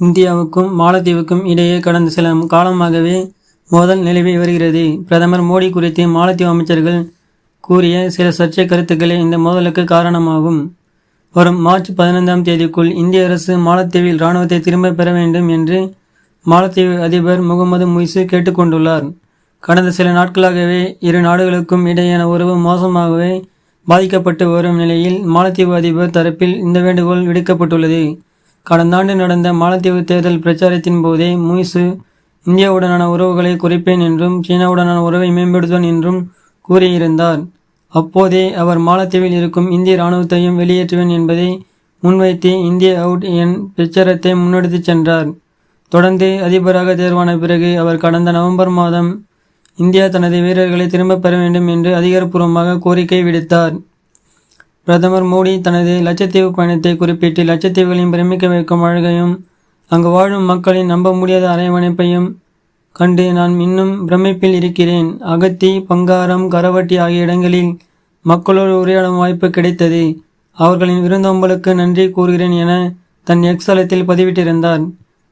இந்தியாவுக்கும் மாலத்தீவுக்கும் இடையே கடந்த சில காலமாகவே மோதல் நிலவி வருகிறது. பிரதமர் மோடி குறித்து மாலத்தீவு அமைச்சர்கள் கூறிய சில சர்ச்சை கருத்துக்களே இந்த மோதலுக்கு காரணமாகும். வரும் மார்ச் பதினைந்தாம் தேதிக்குள் இந்திய அரசு மாலத்தீவில் இராணுவத்தை திரும்ப பெற வேண்டும் என்று மாலத்தீவு அதிபர் முகமது முய்சு கேட்டுக்கொண்டுள்ளார். கடந்த சில நாட்களாகவே இரு நாடுகளுக்கும் இடையேயான உறவு மோசமாகவே பாதிக்கப்பட்டு வரும் நிலையில் மாலத்தீவு அதிபர் தரப்பில் இந்த வேண்டுகோள் விடுக்கப்பட்டுள்ளது. கடந்த ஆண்டு நடந்த மாலத்தீவு தேர்தல் பிரச்சாரத்தின் போதே முய்சு இந்தியாவுடனான உறவுகளை குறைப்பேன் என்றும் சீனாவுடனான உறவை மேம்படுத்துவேன் என்றும் கூறியிருந்தார். அப்போதே அவர் மாலத்தீவில் இருக்கும் இந்திய இராணுவத்தையும் வெளியேற்றுவேன் என்பதை முன்வைத்து இந்திய அவுட் என் பிரச்சாரத்தை முன்னெடுத்துச் சென்றார். தொடர்ந்து அதிபராக தேர்வான பிறகு அவர் கடந்த நவம்பர் மாதம் இந்தியா தனது வீரர்களை திரும்பப் பெற வேண்டும் என்று அதிகாரப்பூர்வமாக கோரிக்கை விடுத்தார். பிரதமர் மோடி தனது லட்சத்தீவு பயணத்தை குறிப்பிட்டு லட்சத்தீவுகளையும் பிரமிக்க வைக்கும் அழகையும் அங்கு வாழும் மக்களின் நம்ப முடியாத அரவணைப்பையும் கண்டு நான் இன்னும் பிரமிப்பில் இருக்கிறேன். அகத்தி பங்காரம் கரவட்டி ஆகிய இடங்களில் மக்களோடு உரையாடும் வாய்ப்பு கிடைத்தது. அவர்களின் விருந்தோம்பலுக்கு நன்றி கூறுகிறேன் என தன் எக்ஸ் தளத்தில் பதிவிட்டிருந்தார்.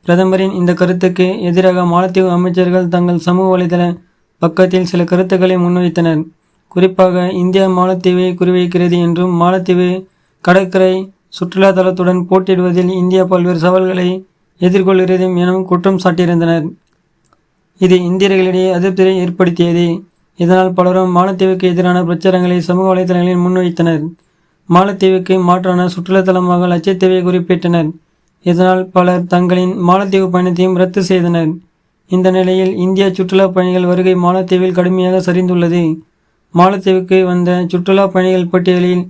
பிரதமரின் இந்த கருத்துக்கு எதிராக மாலத்தீவு அமைச்சர்கள் தங்கள் சமூக வலைதள பக்கத்தில் சில கருத்துக்களை முன்வைத்தனர். குறிப்பாக இந்தியா மாலத்தீவை குறிவைக்கிறது என்றும் மாலத்தீவு கடற்கரை சுற்றுலா தலத்துடன் போட்டியிடுவதில் இந்தியா பல்வேறு சவால்களை எதிர்கொள்கிறது எனவும் குற்றம் சாட்டியிருந்தனர். இது இந்தியர்களிடையே அதிருப்தியை ஏற்படுத்தியது. இதனால் பலரும் மாலத்தீவுக்கு எதிரான பிரச்சாரங்களை சமூக வலைதளங்களில் முன்வைத்தனர். மாலத்தீவுக்கு மாற்றான சுற்றுலாத்தலமாக லட்சத்தீவை குறிப்பிட்டனர். இதனால் பலர் தங்களின் மாலத்தீவு பயணத்தையும் ரத்து செய்தனர். இந்த நிலையில் இந்திய சுற்றுலா பயணிகள் வருகை மாலத்தீவில் கடுமையாக சரிந்துள்ளது. மாலத்தீவுக்கு வந்த சுற்றுலா பயணிகள் பட்டியலில்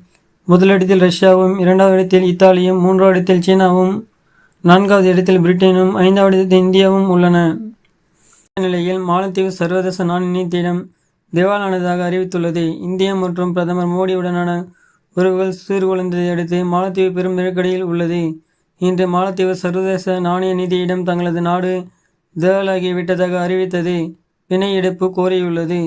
முதலிடத்தில் ரஷ்யாவும் இரண்டாவது இடத்தில் இத்தாலியும் மூன்றாவது இடத்தில் சீனாவும் நான்காவது இடத்தில் பிரிட்டனும் ஐந்தாவது இடத்தில் இந்தியாவும் உள்ளன. நிலையில் மாலத்தீவு சர்வதேச நாணயத்திடம் திவாலானதாக அறிவித்துள்ளது. இந்தியா மற்றும் பிரதமர் மோடியுடனான உறவுகள் சீர்குலைந்ததை அடுத்து மாலத்தீவு பெரும் நெருக்கடியில் உள்ளது. இன்று மாலத்தீவு சர்வதேச நாணய நிதியிடம் தங்களது நாடு திவாலாகிவிட்டதாக அறிவித்தது. பிணை எடுப்பு கோரியுள்ளது.